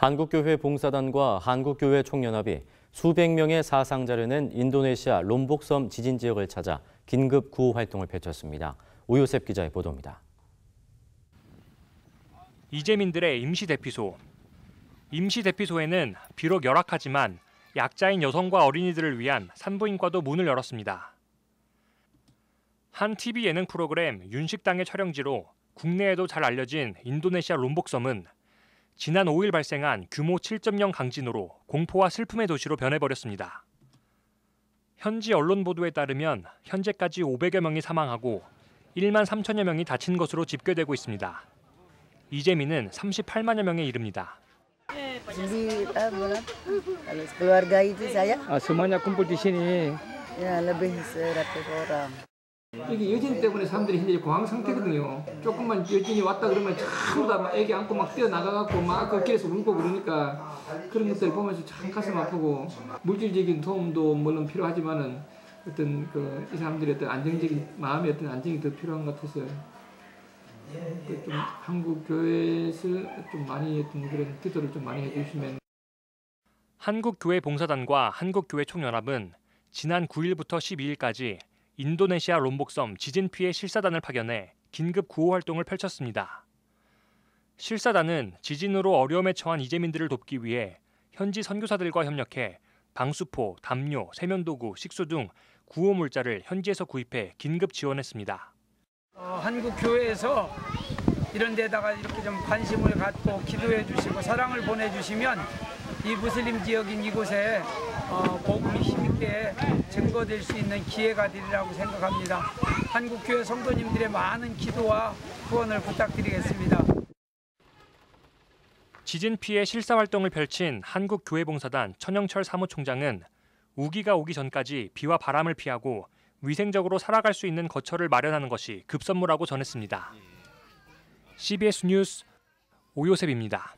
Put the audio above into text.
한국교회 봉사단과 한국교회 총연합이 수백 명의 사상자를 낸 인도네시아 롬복섬 지진 지역을 찾아 긴급 구호 활동을 펼쳤습니다. 오요셉 기자의 보도입니다. 이재민들의 임시 대피소. 임시 대피소에는 비록 열악하지만 약자인 여성과 어린이들을 위한 산부인과도 문을 열었습니다. 한 TV 예능 프로그램 윤식당의 촬영지로 국내에도 잘 알려진 인도네시아 롬복섬은 지난 5일 발생한 규모 7.0 강진으로 공포와 슬픔의 도시로 변해버렸습니다. 현지 언론 보도에 따르면 현재까지 500여 명이 사망하고 1만 3천여 명이 다친 것으로 집계되고 있습니다. 이재민은 38만여 명에 이릅니다. Jadi apa lah? Kalau keluarga itu saya 아, semuanya kumpul di sini. ya lebih 100 orang. 이게 여진 때문에 사람들이 현재 공황 상태거든요. 조금만 여진이 왔다 그러면 전부 다막 애기 안고 막 뛰어나가갖고 막 그 길에서 울고 그러니까 그런 것들 보면서 참 가슴 아프고 물질적인 도움도 물론 필요하지만은 어떤 그 이 사람들의 어떤 안정적인 마음의 어떤 안정이 더 필요한 것 같아서 그좀 한국 교회에서 좀 많이 어떤 그런 기도를 좀 많이 해주시면 한국교회 봉사단과 한국교회 총연합은 지난 9일부터 12일까지 인도네시아 롬복섬 지진 피해 실사단을 파견해 긴급 구호 활동을 펼쳤습니다. 실사단은 지진으로 어려움에 처한 이재민들을 돕기 위해 현지 선교사들과 협력해 방수포, 담요, 세면도구, 식수 등 구호 물자를 현지에서 구입해 긴급 지원했습니다. 어, 한국 교회에서 이런 데다가 이렇게 좀 관심을 갖고 기도해 주시고 사랑을 보내 주시면 이 무슬림 지역인 이곳에 어, 복음이 힘있게 증거될 수 있는 기회가 되리라고 생각합니다. 한국 교회 성도님들의 많은 기도와 후원을 부탁드리겠습니다. 지진 피해 실사 활동을 펼친 한국교회봉사단 천영철 사무총장은 우기가 오기 전까지 비와 바람을 피하고 위생적으로 살아갈 수 있는 거처를 마련하는 것이 급선무라고 전했습니다. CBS 뉴스 오요셉입니다.